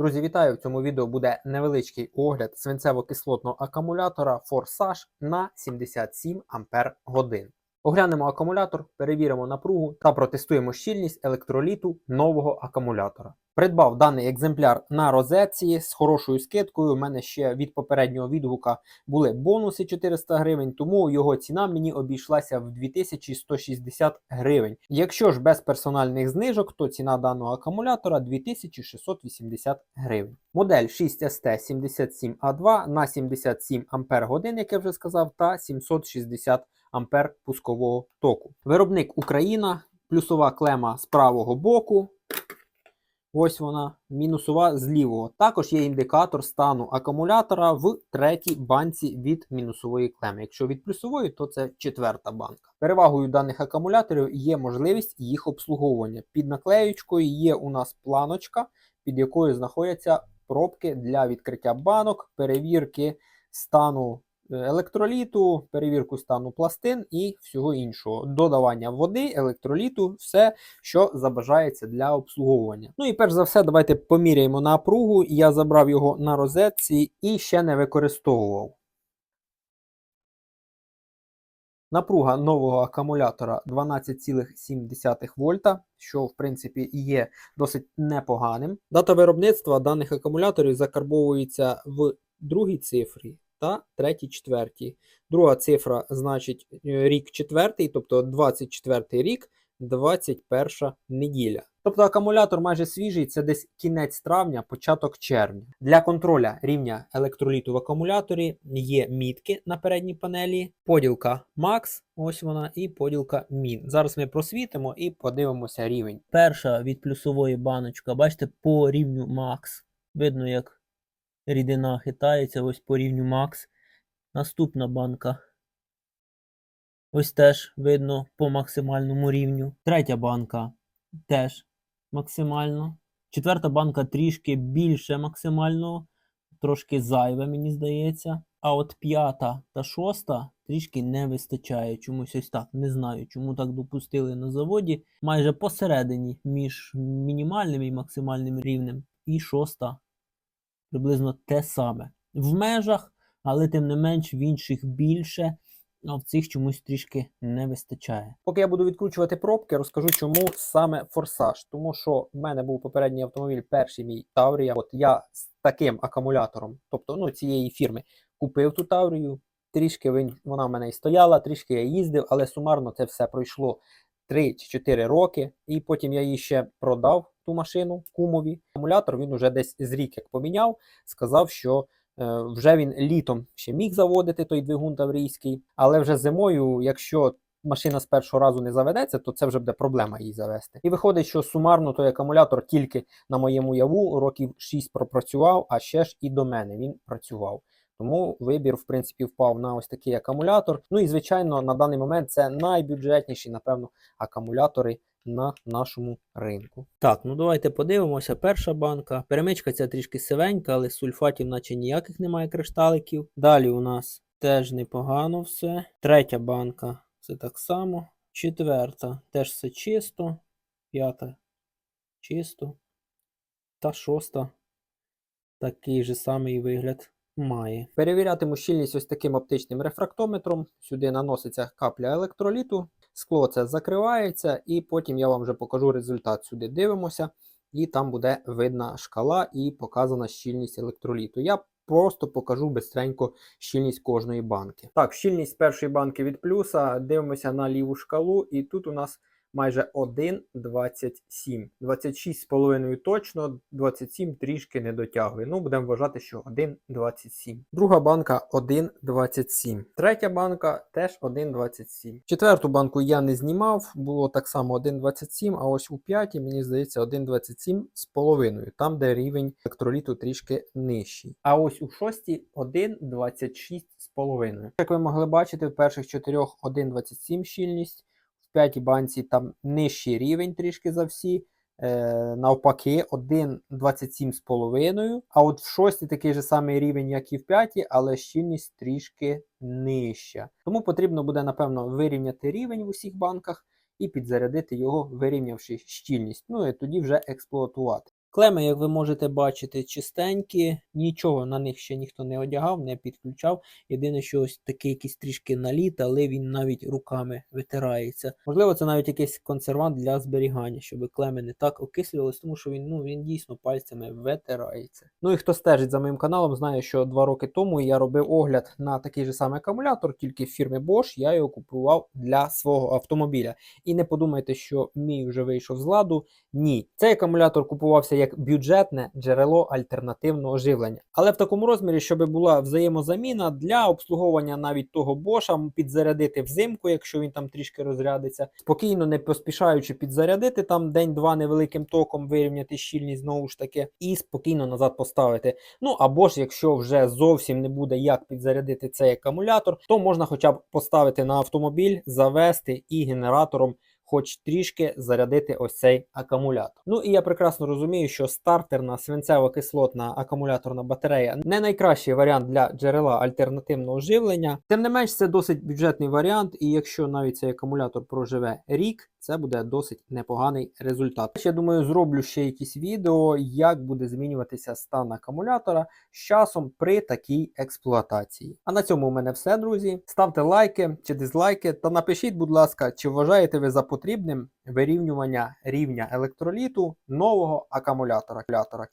Друзі, вітаю! В цьому відео буде невеличкий огляд свинцево-кислотного акумулятора Forsage на 77 Ампер годин. Оглянемо акумулятор, перевіримо напругу та протестуємо щільність електроліту нового акумулятора. Придбав даний екземпляр на розетці з хорошою скидкою. У мене ще від попереднього відгука були бонуси 400 гривень, тому його ціна мені обійшлася в 2160 гривень. Якщо ж без персональних знижок, то ціна даного акумулятора 2680 гривень. Модель 6ST77A2 на 77 Ампер годин, як я вже сказав, та 760 ампер пускового току. Виробник Україна, плюсова клема з правого боку. Ось вона, мінусова з лівого. Також є індикатор стану акумулятора в третій банці від мінусової клеми. Якщо від плюсової, то це четверта банка. Перевагою даних акумуляторів є можливість їх обслуговування. Під наклеючкою є у нас планочка, під якою знаходяться пробки для відкриття банок, перевірки стану електроліту, перевірку стану пластин і всього іншого. Додавання води, електроліту, все, що забажається для обслуговування. Ну і перш за все, давайте поміряємо напругу. Я забрав його на розетці і ще не використовував. Напруга нового акумулятора 12,7 вольта, що в принципі є досить непоганим. Дата виробництва даних акумуляторів закарбовується в другій цифрі та третій четвертій. Друга цифра значить е, рік четвертий, тобто 24 рік, 21 неділя. Тобто акумулятор майже свіжий, це десь кінець травня, початок червня. Для контроля рівня електроліту в акумуляторі є мітки на передній панелі, поділка Max, ось вона, і поділка Min. Зараз ми просвітимо і подивимося рівень. Перша від плюсової баночка, бачите, по рівню Max. Видно, як рідина хитається ось по рівню Max. Наступна банка. Ось теж видно по максимальному рівню. Третя банка теж максимально. Четверта банка трішки більше максимального, трошки зайве, мені здається. А от п'ята та шоста трішки не вистачає. Чомусь ось так. Не знаю, чому так допустили на заводі. Майже посередині між мінімальним і максимальним рівнем. І шоста приблизно те саме. В межах, але тим не менш в інших більше, а в цих чомусь трішки не вистачає. Поки я буду відкручувати пробки, розкажу, чому саме форсаж. Тому що в мене був попередній автомобіль, перший мій Таврія. От я з таким акумулятором, тобто ну, цієї фірми, купив ту Таврію. Трішки вона в мене і стояла, трішки я їздив, але сумарно це все пройшло 3 чи 4 роки. І потім я її ще продав ту машину кумові. Акумулятор він уже десь з рік як поміняв, сказав, що Е, Вже він літом ще міг заводити той двигун таврійський, але вже зимою, якщо машина з першого разу не заведеться, то це вже буде проблема її завести. І виходить, що сумарно той акумулятор тільки на моєму яву років 6 пропрацював, а ще ж і до мене він працював. Тому вибір, в принципі, впав на ось такий акумулятор. Ну і звичайно, на даний момент це найбюджетніші, напевно, акумулятори на нашому ринку. Так, ну давайте подивимося. Перша банка. Перемичка ця трішки сивенька, але сульфатів, наче ніяких немає кришталиків. Далі у нас теж непогано все. Третя банка це так само. Четверта теж все чисто. П'ята чисто. Та шоста такий же самий вигляд має. Перевірятиму щільність ось таким оптичним рефрактометром. Сюди наноситься капля електроліту, скло це закривається, і потім я вам вже покажу результат. Сюди дивимося, і там буде видна шкала і показана щільність електроліту. Я просто покажу бистренько щільність кожної банки. Так, щільність першої банки від плюса. Дивимося на ліву шкалу, і тут у нас майже 1,27. 26,5 точно, 27 трішки не дотягує. Ну, будемо вважати, що 1,27. Друга банка 1,27. Третя банка теж 1,27. Четверту банку я не знімав, було так само 1,27, а ось у п'ятій, мені здається, 1,27 з половиною, там, де рівень електроліту трішки нижчий. А ось у шостій 1,26 з половиною. Як ви могли бачити, в перших чотирьох 1,27 щільність п'ятій банці там нижчий рівень трішки за всі. Е, навпаки, 1,27,5. А от в шостій такий же самий рівень, як і в п'ятій, але щільність трішки нижча. Тому потрібно буде, напевно, вирівняти рівень в усіх банках і підзарядити його, вирівнявши щільність. Ну і тоді вже експлуатувати. Клеми, як ви можете бачити, чистенькі, нічого на них ще ніхто не одягав, не підключав. Єдине, що ось такий якийсь трішки наліт, але він навіть руками витирається. Можливо, це навіть якийсь консервант для зберігання, щоб клеми не так окислювались, тому що він, ну, він дійсно пальцями витирається. Ну і хто стежить за моїм каналом, знає, що два роки тому я робив огляд на такий же самий акумулятор, тільки в фірмі Bosch я його купував для свого автомобіля. І не подумайте, що мій вже вийшов з ладу. Ні, цей акумулятор купувався як бюджетне джерело альтернативного живлення. Але в такому розмірі, щоб була взаємозаміна для обслуговування навіть того боша, підзарядити взимку, якщо він там трішки розрядиться, спокійно, не поспішаючи підзарядити там день-два невеликим током, вирівняти щільність знову ж таки, і спокійно назад поставити. Ну або ж, якщо вже зовсім не буде як підзарядити цей акумулятор, то можна хоча б поставити на автомобіль, завести і генератором хоч трішки зарядити ось цей акумулятор. Ну і я прекрасно розумію, що стартерна свинцево-кислотна акумуляторна батарея не найкращий варіант для джерела альтернативного живлення. Тим не менш, це досить бюджетний варіант, і якщо навіть цей акумулятор проживе рік, це буде досить непоганий результат. Я думаю, зроблю ще якісь відео, як буде змінюватися стан акумулятора з часом при такій експлуатації. А на цьому у мене все, друзі. Ставте лайки чи дизлайки та напишіть, будь ласка, чи вважаєте ви за потрібним вирівнювання рівня електроліту нового акумулятора.